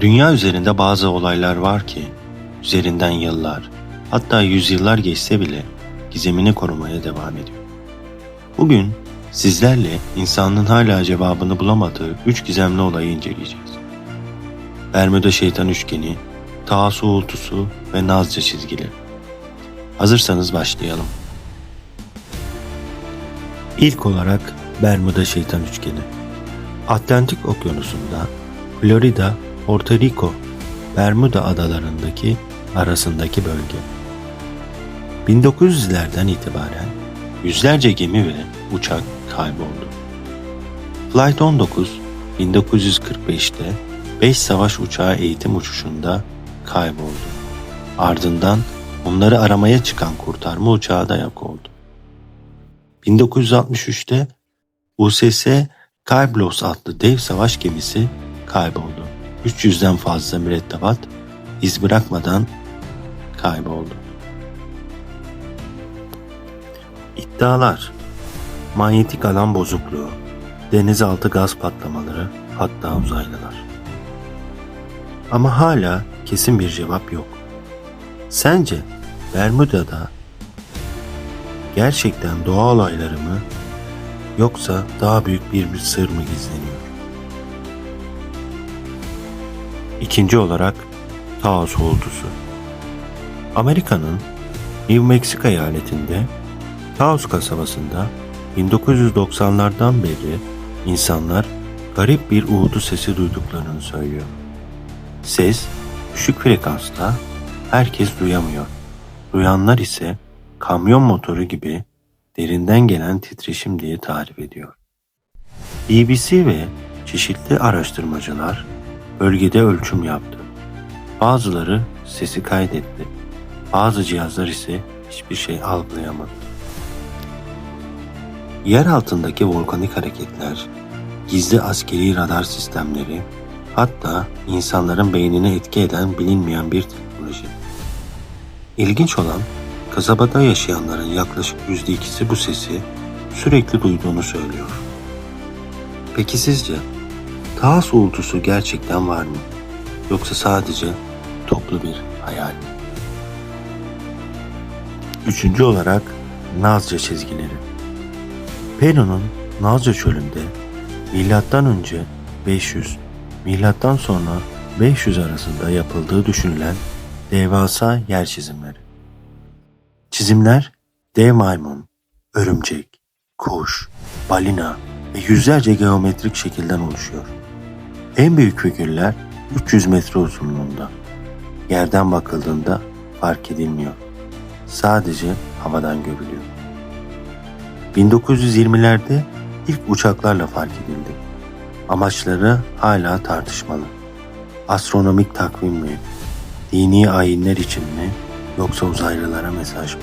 Dünya üzerinde bazı olaylar var ki üzerinden yıllar hatta yüzyıllar geçse bile gizemini korumaya devam ediyor. Bugün sizlerle insanlığın hala cevabını bulamadığı üç gizemli olayı inceleyeceğiz. Bermuda şeytan üçgeni, Taas uğultusu ve Nazca çizgileri. Hazırsanız başlayalım. İlk olarak Bermuda şeytan üçgeni. Atlantik Okyanusu'nda Florida, Porto Rico, Bermuda adalarındaki arasındaki bölge. 1900'lerden itibaren yüzlerce gemi ve uçak kayboldu. Flight 19 1945'te 5 savaş uçağı eğitim uçuşunda kayboldu. Ardından onları aramaya çıkan kurtarma uçağı da yok oldu. 1963'te USS Kyblos adlı dev savaş gemisi kayboldu. 300'den fazla mürettebat iz bırakmadan kayboldu. İddialar Manyetik alan bozukluğu, denizaltı gaz patlamaları, hatta uzaylılar. Ama hala kesin bir cevap yok. Sence Bermuda'da gerçekten doğa olayları mı yoksa daha büyük bir, sır mı gizleniyor? İkinci olarak Taos uğultusu. Amerika'nın New Mexico eyaletinde Taos kasabasında 1990'lardan beri insanlar garip bir uğultu sesi duyduklarını söylüyor. Ses düşük frekansta herkes duyamıyor. Duyanlar ise kamyon motoru gibi derinden gelen titreşim diye tarif ediyor. BBC ve çeşitli araştırmacılar bölgede ölçüm yaptı. Bazıları sesi kaydetti. Bazı cihazlar ise hiçbir şey algılayamadı. Yer altındaki volkanik hareketler, gizli askeri radar sistemleri, hatta insanların beynine etki eden bilinmeyen bir teknoloji. İlginç olan, kasabada yaşayanların yaklaşık yüzde ikisi bu sesi sürekli duyduğunu söylüyor. Peki sizce Taas uğultusu gerçekten var mı? Yoksa sadece toplu bir hayal mi? Üçüncü olarak Nazca çizgileri. Peru'nun Nazca çölünde milattan önce 500, milattan sonra 500 arasında yapıldığı düşünülen devasa yer çizimleri. Çizimler dev maymun, örümcek, kuş, balina ve yüzlerce geometrik şekilden oluşuyor. En büyük figürler 300 metre uzunluğunda. Yerden bakıldığında fark edilmiyor. Sadece havadan görülüyor. 1920'lerde ilk uçaklarla fark edildi. Amaçları hala tartışmalı. Astronomik takvim mi, dini ayinler için mi yoksa uzaylılara mesaj mı?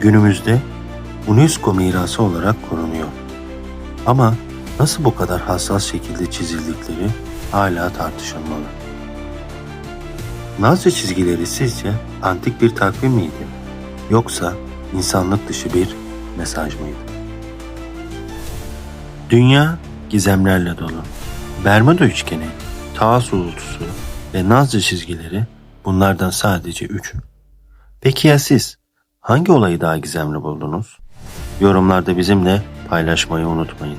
Günümüzde UNESCO mirası olarak korunuyor. Ama nasıl bu kadar hassas şekilde çizildikleri hala tartışılmalı. Nazca çizgileri sizce antik bir takvim miydi? Yoksa insanlık dışı bir mesaj mıydı? Dünya gizemlerle dolu. Bermuda üçgeni, Taas uğultusu ve Nazca çizgileri bunlardan sadece üçü. Peki ya siz? Hangi olayı daha gizemli buldunuz? Yorumlarda bizimle paylaşmayı unutmayın.